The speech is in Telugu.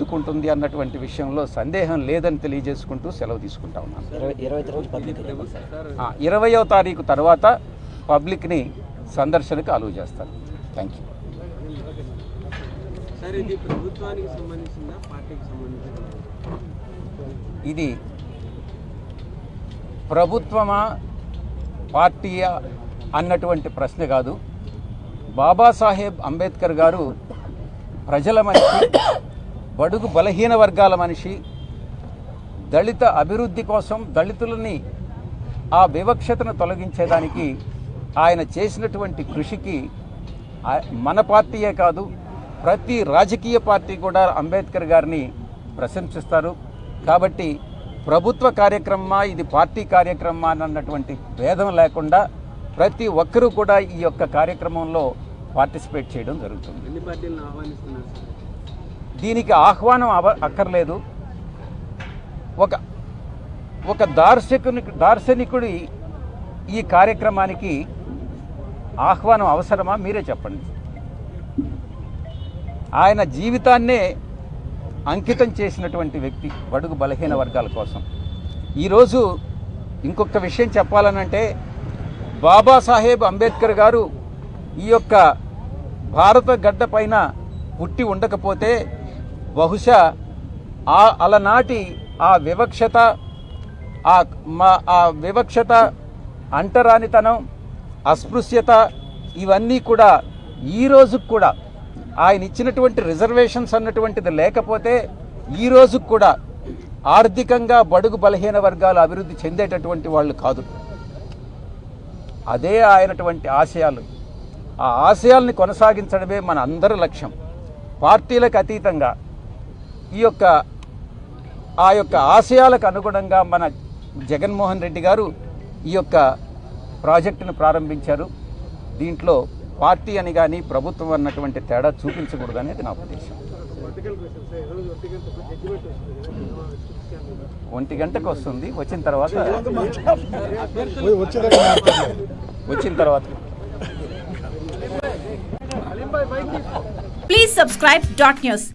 దిద్దుకుంటుంది అన్నటువంటి విషయంలో సందేహం లేదని తెలియజేసుకుంటూ సెలవు తీసుకుంటా ఉన్నాను. ఇరవై ఇరవై రోజు పబ్లిక్ ఆ, ఇరవయో తారీఖు తర్వాత పబ్లిక్ని సందర్శనకు అలువు చేస్తారు. థ్యాంక్ యూ సార్ ఇది ప్రభుత్వానికి సంబంధించిందా పార్టీకి సంబంధించిందా? ఇది ప్రభుత్వమా పార్టీయా అన్నటువంటి ప్రశ్న కాదు. బాబాసాహెబ్ అంబేద్కర్ గారు ప్రజల మనిషి బడుగు బలహీన వర్గాల మనిషి దళిత అభివృద్ధి కోసం దళితులని ఆ వివక్షతను తొలగించేదానికి ఆయన చేసినటువంటి కృషికి మన పార్టీయే కాదు ప్రతి రాజకీయ పార్టీ కూడా అంబేద్కర్ గారిని ప్రశంసిస్తారు. కాబట్టి ప్రభుత్వ కార్యక్రమమా ఇది పార్టీ కార్యక్రమమా అన్నటువంటి భేదం లేకుండా ప్రతి ఒక్కరూ కూడా ఈ యొక్క కార్యక్రమంలో పార్టిసిపేట్ చేయడం జరుగుతుంది. దీనికి ఆహ్వానం అవ అక్కర్లేదు. ఒక ఒక దార్శకుని దార్శనికుడి ఈ కార్యక్రమానికి ఆహ్వానం అవసరమా? మీరే చెప్పండి. ఆయన జీవితాన్నే అంకితం చేసినటువంటి వ్యక్తి బడుగు బలహీన వర్గాల కోసం. ఈరోజు ఇంకొక విషయం చెప్పాలనంటే బాబాసాహెబ్ అంబేద్కర్ గారు ఈ యొక్క భారత గడ్డ పైన పుట్టి ఉండకపోతే బహుశా ఆ అలనాటి ఆ వివక్షత ఆ మా ఆ వివక్షత అంటరానితనం అస్పృశ్యత ఇవన్నీ కూడా ఈ రోజుకు కూడా ఆయన ఇచ్చినటువంటి రిజర్వేషన్స్ అన్నటువంటిది లేకపోతే ఈ రోజుకు కూడా ఆర్థికంగా బడుగు బలహీన వర్గాలు అభివృద్ధి చెందేటటువంటి వాళ్ళు కాదు. అదే ఆయనటువంటి ఆశయాలు. ఆ ఆశయాల్ని కొనసాగించడమే మన అందరి లక్ష్యం. పార్టీలకు అతీతంగా ఈ యొక్క ఆ యొక్క ఆశయాలకు అనుగుణంగా మన జగన్మోహన్ రెడ్డి గారు ఈ యొక్క ప్రాజెక్టును ప్రారంభించారు. దీంట్లో పార్టీ అని కానీ ప్రభుత్వం అన్నటువంటి తేడా చూపించకూడదు అనేది నా ఉద్దేశం. ఒంటి గంటకు వస్తుంది. వచ్చిన తర్వాత వచ్చిన తర్వాత ప్లీజ్ సబ్స్క్రైబ్ డాట్ న్యూస్